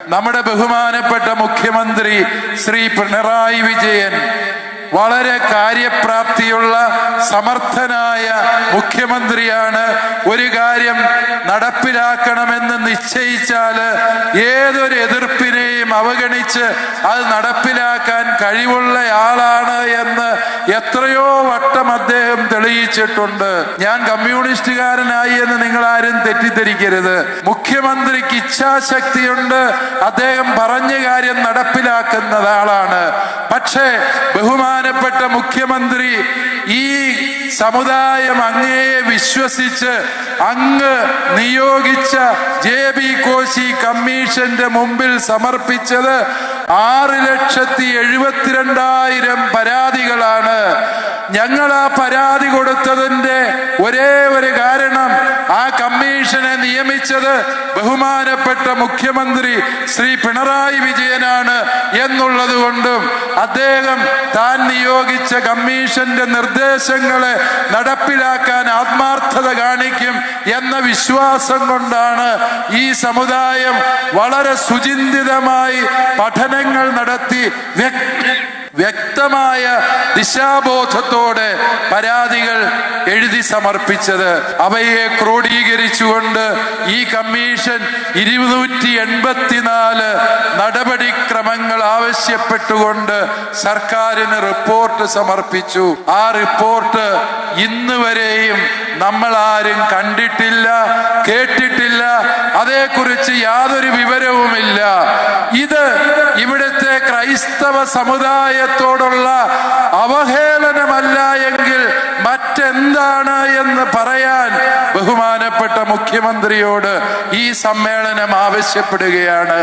നമ്മുടെ ബഹുമാനപ്പെട്ട മുഖ്യമന്ത്രി ശ്രീ പിണറായി വിജയൻ വളരെ കാര്യപ്രാപ്തിയുള്ള സമർത്ഥനായ മുഖ്യമന്ത്രിയാണ്. ഒരു കാര്യം നടപ്പിലാക്കണമെന്ന് നിശ്ചയിച്ചാൽ ഏതൊരു എതിർപ്പിനെയും അവഗണിച്ച് അത് നടപ്പിലാക്കാൻ കഴിവുള്ളയാളാണ് എന്ന് എത്രയോ വട്ടം അദ്ദേഹം തെളിയിച്ചിട്ടുണ്ട്. ഞാൻ കമ്മ്യൂണിസ്റ്റുകാരനായി എന്ന് നിങ്ങൾ ആരും തെറ്റിദ്ധരിക്കരുത്. മുഖ്യമന്ത്രിക്ക് ഇച്ഛാശക്തിയുണ്ട്. അദ്ദേഹം പറഞ്ഞ കാര്യം നടപ്പിലാക്കുന്ന ആളാണ് പക്ഷേ ബഹുമാനപ്പെട്ട മുഖ്യമന്ത്രി ഈ സമുദായം അങ്ങയെ വിശ്വസിച്ച് അങ്ങ് നിയോഗിച്ച ജെ ബി കോശി കമ്മീഷന്റെ മുമ്പിൽ സമർപ്പിച്ചത് ആറ് ലക്ഷത്തി എഴുപത്തിരണ്ടായിരം പരാതികളാണ് ഞങ്ങൾ ആ പരാതി കൊടുത്തതിന്റെ ഒരേ ഒരു കാരണം ആ കമ്മീഷനെ നിയമിച്ചത് ബഹുമാനപ്പെട്ട മുഖ്യമന്ത്രി ശ്രീ പിണറായി വിജയനാണ് എന്നുള്ളത് കൊണ്ടും അദ്ദേഹം താൻ നിയോഗിച്ച കമ്മീഷന്റെ നിർദ്ദേശങ്ങളെ നടപ്പിലാക്കാൻ ആത്മാർത്ഥത കാണിക്കും എന്ന വിശ്വാസം കൊണ്ടാണ് ഈ സമുദായം വളരെ സുചിന്തിതമായി പഠനങ്ങൾ നടത്തി വ്യക്തി വ്യക്തമായ ദിശാബോധത്തോടെ പരാതികൾ എഴുതി സമർപ്പിച്ചത്. അവയെ ക്രോഡീകരിച്ചുകൊണ്ട് ഈ കമ്മീഷൻ ഇരുന്നൂറ്റി എൺപത്തിനാല് നടപടിക്രമങ്ങൾ ആവശ്യപ്പെട്ടുകൊണ്ട് സർക്കാരിന് റിപ്പോർട്ട് സമർപ്പിച്ചു. ആ റിപ്പോർട്ട് ഇന്ന് വരെയും നമ്മൾ ആരും കണ്ടിട്ടില്ല കേട്ടിട്ടില്ല. അതേക്കുറിച്ച് യാതൊരു വിവരവുമില്ല. ഇത് ക്രൈസ്തവ സമുദായത്തോടുള്ള അവഹേളനമല്ല എങ്കിൽ മറ്റെന്താണ് എന്ന് പറയാൻ ബഹുമാനപ്പെട്ട മുഖ്യമന്ത്രിയോട് ഈ സമ്മേളനം ആവശ്യപ്പെടുകയാണ്.